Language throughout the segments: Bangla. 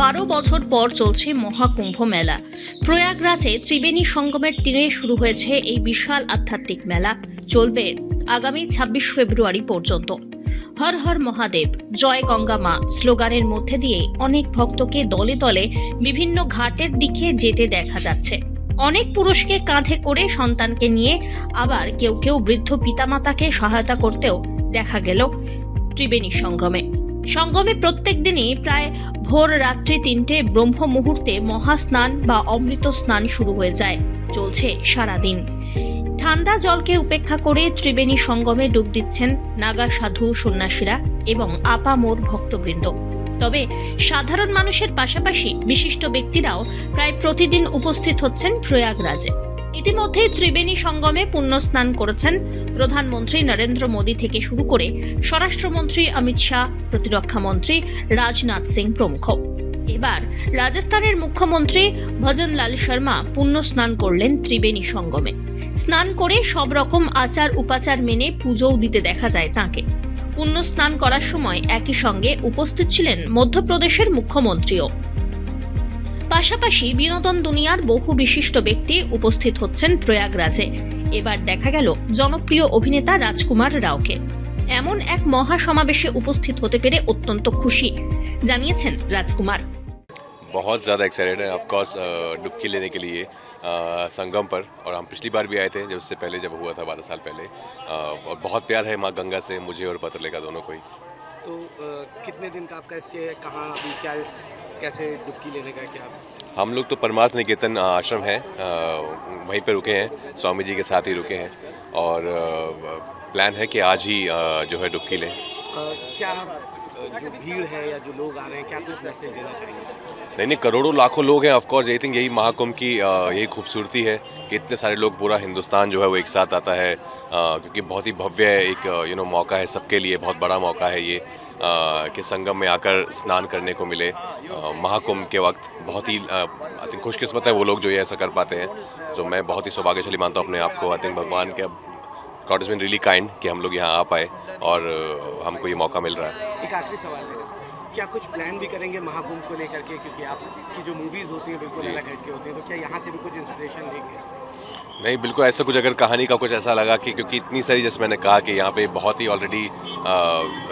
বারো বছর পর চলছে মহাকুম্ভ মেলা। প্রয়াগরাজে ত্রিবেণী সঙ্গমের তীরে শুরু হয়েছে এই বিশাল আধ্যাত্মিক মেলা। চলবে আগামী ছাব্বিশ ফেব্রুয়ারি পর্যন্ত। হর হর মহাদেব, জয় গঙ্গা মা স্লোগানের মধ্যে দিয়ে অনেক ভক্তকে দলে দলে বিভিন্ন ঘাটের দিকে যেতে দেখা যাচ্ছে। অনেক পুরুষকে কাঁধে করে সন্তানকে নিয়ে আবার কেউ কেউ বৃদ্ধ পিতামাতাকে সহায়তা করতেও দেখা গেল ত্রিবেণী সংগমে সঙ্গমে প্রত্যেক দিনই প্রায় ভোর রাত্রি তিনটে ব্রহ্ম মুহূর্তে মহাস্নান বা অমৃত স্নান শুরু হয়ে যায়, চলছে সারাদিন। ঠান্ডা জলকে উপেক্ষা করে ত্রিবেণী সঙ্গমে ডুব দিচ্ছেন নাগা সাধু সন্ন্যাসীরা এবং আপামোর ভক্তবৃন্দ। তবে সাধারণ মানুষের পাশাপাশি বিশিষ্ট ব্যক্তিরাও প্রায় প্রতিদিন উপস্থিত হচ্ছেন প্রয়াগরাজে। ইতিমধ্যে ত্রিবেণী সঙ্গমে পুণ্য স্নান করেছেন প্রধানমন্ত্রী নরেন্দ্র মোদী থেকে শুরু করে স্বরাষ্ট্রমন্ত্রী অমিত শাহ প্রতিরক্ষা মন্ত্রী রাজনাথ সিং প্রমুখ। এবার রাজস্থানের মুখ্যমন্ত্রী ভজনলাল শর্মা পুণ্য স্নান করলেন ত্রিবেণী সঙ্গমে। স্নান করে সব রকম আচার উপাচার মেনে পুজোও দিতে দেখা যায় তাঁকে। পুণ্য স্নান করার সময় একই সঙ্গে উপস্থিত ছিলেন মধ্যপ্রদেশের মুখ্যমন্ত্রীও। পাশাপাশি বিনোদন দুনিয়ার বহু বিশিষ্ট ব্যক্তি উপস্থিত হচ্ছেন প্রয়াগরাজে এবার দেখা গেল জনপ্রিয় অভিনেতা রাজকুমার রাওকে এমন এক মহা সমাবেশে উপস্থিত হতে পেরে অত্যন্ত খুশি জানিয়েছেন রাজকুমার बहुत ज़्यादा एक्साइटेड है ऑफकोर्स डुबकी लेने के लिए अ, संगम पर और हम पिछली बार भी आए थे जब उससे पहले जब हुआ था बारह साल पहले अ, और बहुत प्यार है माँ गंगा से मुझे और पतले का दोनों को ही तो अ, कितने दिन का आपका स्टे है कहाँ अभी क्या कैसे डुबकी लेने का क्या? हम लोग तो परमार्थ निकेतन आश्रम है वहीं पर रुके हैं स्वामी जी के साथ ही रुके हैं और प्लान है कि आज ही जो है डुबकी लें। क्या जो भीड़ है या जो लोग आ रहे हैं, क्या कुछ मैसेज देना चाहिए नहीं नहीं, करोड़ों, लाखों लोग हैं। ऑफकोर्स आई थिंक यही महाकुंभ की यही खूबसूरती है कि इतने सारे लोग पूरा हिंदुस्तान जो है वो एक साथ आता है। क्योंकि बहुत ही भव्य एक यू नो मौका है सबके लिए, बहुत बड़ा मौका है ये कि संगम में आकर स्नान करने को मिले। महाकुंभ के वक्त बहुत ही आई थिंक खुशकिस्मत है वो लोग जो ये ऐसा कर पाते हैं। तो मैं बहुत ही सौभाग्यशाली मानता हूँ अपने आप को आई थिंक भगवान के God is been really kind कि हम लोग यहाँ आ पाए और हमको ये मौका मिल रहा है। एक आखिरी सवाल है क्या कुछ प्लान भी करेंगे महाकुंभ को लेकर के? क्योंकि आपकी जो मूवीज़ होती हैं बिल्कुल अलग हट के होती हैं तो क्या यहाँ से भी कुछ इंस्पिरेशन लेंगे? नहीं बिल्कुल ऐसा कुछ अगर कहानी का कुछ ऐसा लगा कि क्योंकि इतनी सारी जैसे मैंने कहा कि यहाँ पे बहुत ही ऑलरेडी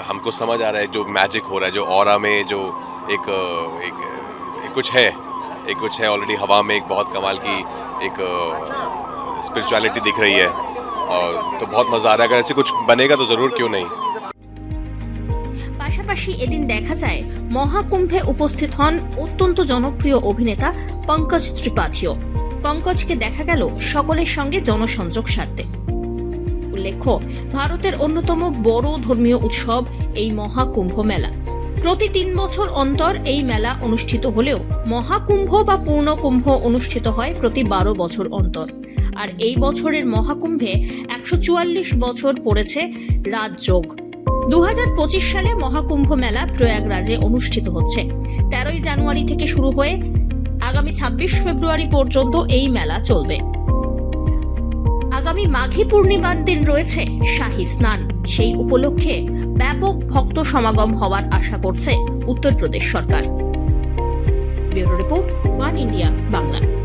हमको समझ आ रहा है जो मैजिक हो रहा है जो और में जो एक एक, एक कुछ है एक कुछ है ऑलरेडी हवा में एक बहुत कमाल की एक स्पिरिचुअलिटी दिख रही है। तो बहुत मज़ा आ रहा है अगर ऐसे कुछ बनेगा तो ज़रूर क्यों नहीं পাশাপাশি এদিন দেখা যায় মহাকুম্ভে উপস্থিত হন অত্যন্ত জনপ্রিয় অভিনেতা পঙ্কজ ত্রিপাঠীও পঙ্কজকে দেখা গেল সকলের সঙ্গে জনসংযোগ সারতে উল্লেখ্য ভারতের অন্যতম বড় ধর্মীয় উৎসব এই মহাকুম্ভ মেলা প্রতি তিন বছর অন্তর এই মেলা অনুষ্ঠিত হলেও মহাকুম্ভ বা পূর্ণকুম্ভ অনুষ্ঠিত হয় প্রতি বারো বছর অন্তর আর এই বছরের মহাকুম্ভে একশো চুয়াল্লিশ বছর পড়েছে রাজযোগ দুই হাজার পঁচিশ সালে মহাকুম্ভ মেলা প্রয়াগরাজে অনুষ্ঠিত হচ্ছে। তেরোই জানুয়ারি থেকে শুরু হয়ে আগামী ছাব্বিশ ফেব্রুয়ারি পর্যন্ত এই মেলা চলবে। আগামী মাঘী পূর্ণিমার দিন রয়েছে শাহী স্নান। সেই উপলক্ষে ব্যাপক ভক্ত সমাগম হওয়ার আশা করছে উত্তরপ্রদেশ সরকার। Bureau report one India, Bangla.